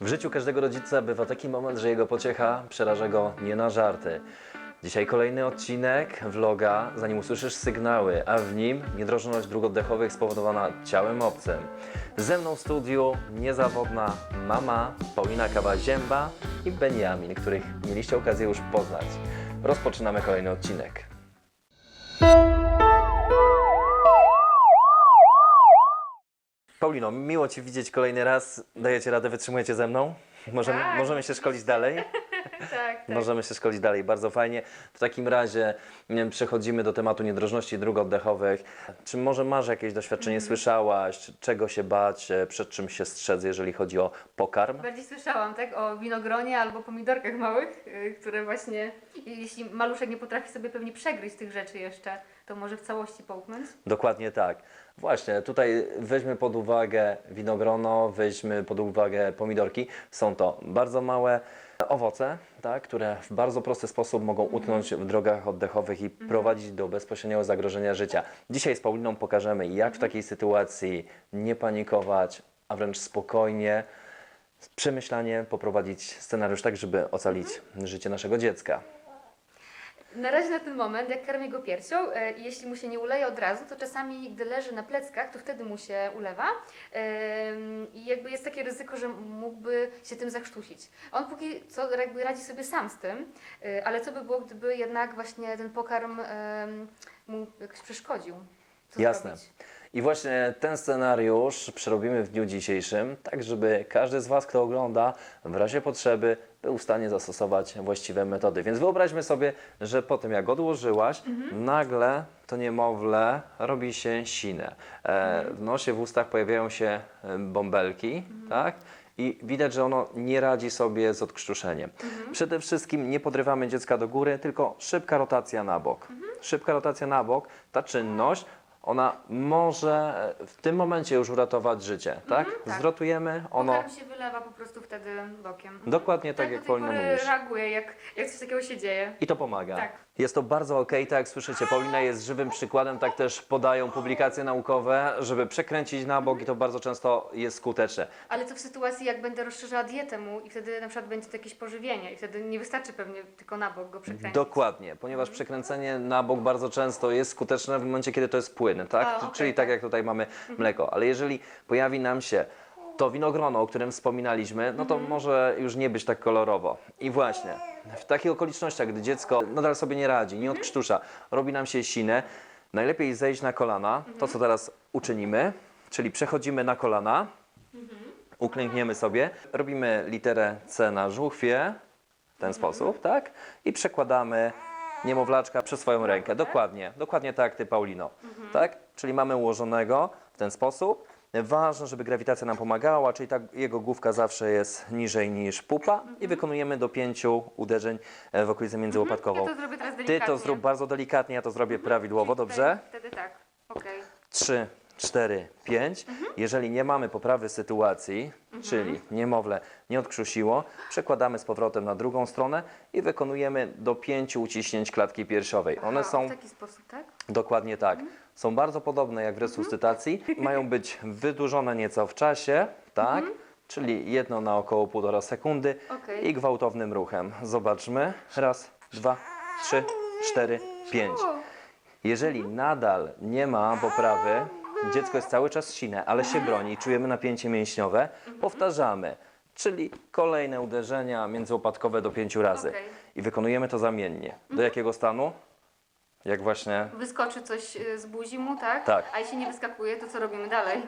W życiu każdego rodzica bywa taki moment, że jego pociecha przeraża go nie na żarty. Dzisiaj kolejny odcinek vloga, zanim usłyszysz sygnały, a w nim niedrożność dróg oddechowych spowodowana ciałem obcym. Ze mną w studiu niezawodna mama Paulina Kawa-Zięba i Benjamin, których mieliście okazję już poznać. Rozpoczynamy kolejny odcinek. Paulino, miło Cię widzieć kolejny raz. Dajecie radę, wytrzymujecie ze mną? Możemy, Tak. możemy się szkolić dalej? tak, tak. Możemy się szkolić dalej, bardzo fajnie. W takim razie wiem, przechodzimy do tematu niedrożności dróg oddechowych. Czy może masz jakieś doświadczenie, Mhm. słyszałaś, czego się bać, przed czym się strzec, jeżeli chodzi o pokarm? Bardziej słyszałam, tak, o winogronie albo pomidorkach małych, y, które właśnie, jeśli maluszek nie potrafi sobie pewnie przegryźć tych rzeczy jeszcze, to może w całości połknąć. Dokładnie tak. Właśnie, tutaj weźmy pod uwagę winogrono, weźmy pod uwagę pomidorki. Są to bardzo małe owoce, tak, które w bardzo prosty sposób mogą utknąć w drogach oddechowych i prowadzić do bezpośredniego zagrożenia życia. Dzisiaj z Pauliną pokażemy, jak w takiej sytuacji nie panikować, a wręcz spokojnie, z przemyślanie poprowadzić scenariusz tak, żeby ocalić życie naszego dziecka. Na razie na ten moment, jak karmię go piersią, e, jeśli mu się nie uleje od razu, to czasami, gdy leży na pleckach, to wtedy mu się ulewa. Em, I jakby jest takie ryzyko, że mógłby się tym zakrztusić. On póki co jakby radzi sobie sam z tym, e, ale co by było, gdyby jednak właśnie ten pokarm em, mu jakoś przeszkodził? Co Jasne. zrobić? I właśnie ten scenariusz przerobimy w dniu dzisiejszym, tak żeby każdy z Was, kto ogląda, w razie potrzeby był w stanie zastosować właściwe metody. Więc wyobraźmy sobie, że po tym jak odłożyłaś, nagle to niemowlę robi się sine. E, w nosie, w ustach pojawiają się e, bąbelki, tak? I widać, że ono nie radzi sobie z odkrztuszeniem. Przede wszystkim nie podrywamy dziecka do góry, tylko szybka rotacja na bok. Szybka rotacja na bok, ta czynność ona może w tym momencie już uratować życie, tak? tak. Zwrotujemy, ono Pokarm się wylewa po prostu wtedy bokiem. dokładnie tak, do jak pory mówisz. reaguje, jak, jak coś takiego się dzieje. I to pomaga. Tak. Jest to bardzo okej, tak jak słyszycie, Paulina jest żywym przykładem, tak też podają publikacje naukowe, żeby przekręcić na bok i to bardzo często jest skuteczne. Ale co w sytuacji, jak będę rozszerzała dietę mu i wtedy na przykład będzie to jakieś pożywienie i wtedy nie wystarczy pewnie tylko na bok go przekręcić. Dokładnie, ponieważ przekręcenie na bok bardzo często jest skuteczne w momencie, kiedy to jest płyn, tak? A, okej, Czyli tak tak. jak tutaj mamy mleko. Ale jeżeli pojawi nam się to winogrono, o którym wspominaliśmy, no to może już nie być tak kolorowo. I właśnie, w takich okolicznościach, gdy dziecko nadal sobie nie radzi, nie odkrztusza, robi nam się sinę, najlepiej zejść na kolana, to co teraz uczynimy, czyli przechodzimy na kolana, uklękniemy sobie, robimy literę C na żuchwie, w ten sposób, tak? I przekładamy niemowlaczka przez swoją rękę. Dokładnie, dokładnie tak ty, Paulino. Tak? Czyli mamy ułożonego w ten sposób. Ważne, żeby grawitacja nam pomagała, czyli ta jego główka zawsze jest niżej niż pupa i wykonujemy do pięciu uderzeń e, w okolicę międzyłopatkową. Ja to zrobię teraz Ty delikatnie. to zrób bardzo delikatnie, ja to zrobię prawidłowo, Czyli dobrze? Wtedy, wtedy tak, okej. 3, 4, 5. Jeżeli nie mamy poprawy sytuacji, czyli niemowlę nie odkrzusiło, przekładamy z powrotem na drugą stronę i wykonujemy do 5 uciśnięć klatki piersiowej. One Aha, są W taki sposób, tak? Dokładnie tak. Są bardzo podobne jak w resuscytacji. Mają być wydłużone nieco w czasie, tak? Czyli jedno na około 1,5 sekundy Okej. i gwałtownym ruchem. Zobaczmy. Raz, dwa, trzy, cztery, pięć. Jeżeli nadal nie ma poprawy, dziecko jest cały czas sine, ale się broni, czujemy napięcie mięśniowe, powtarzamy. Czyli kolejne uderzenia międzyłopatkowe do pięciu razy. Okej. I wykonujemy to zamiennie. Do jakiego stanu? Jak właśnie. Wyskoczy coś y, z buzi mu, tak? Tak. A jeśli nie wyskakuje, to co robimy dalej?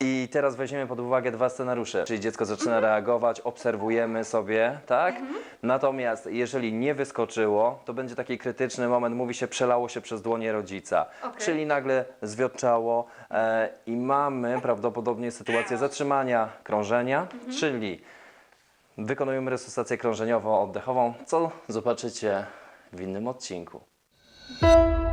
I teraz weźmiemy pod uwagę dwa scenariusze. Czyli dziecko zaczyna reagować, obserwujemy sobie, tak? Natomiast jeżeli nie wyskoczyło, to będzie taki krytyczny moment, mówi się, przelało się przez dłonie rodzica. Okej. Czyli nagle zwiotczało e, i mamy prawdopodobnie sytuację zatrzymania krążenia, czyli wykonujemy resuscytację krążeniową, oddechową, co zobaczycie w innym odcinku. Música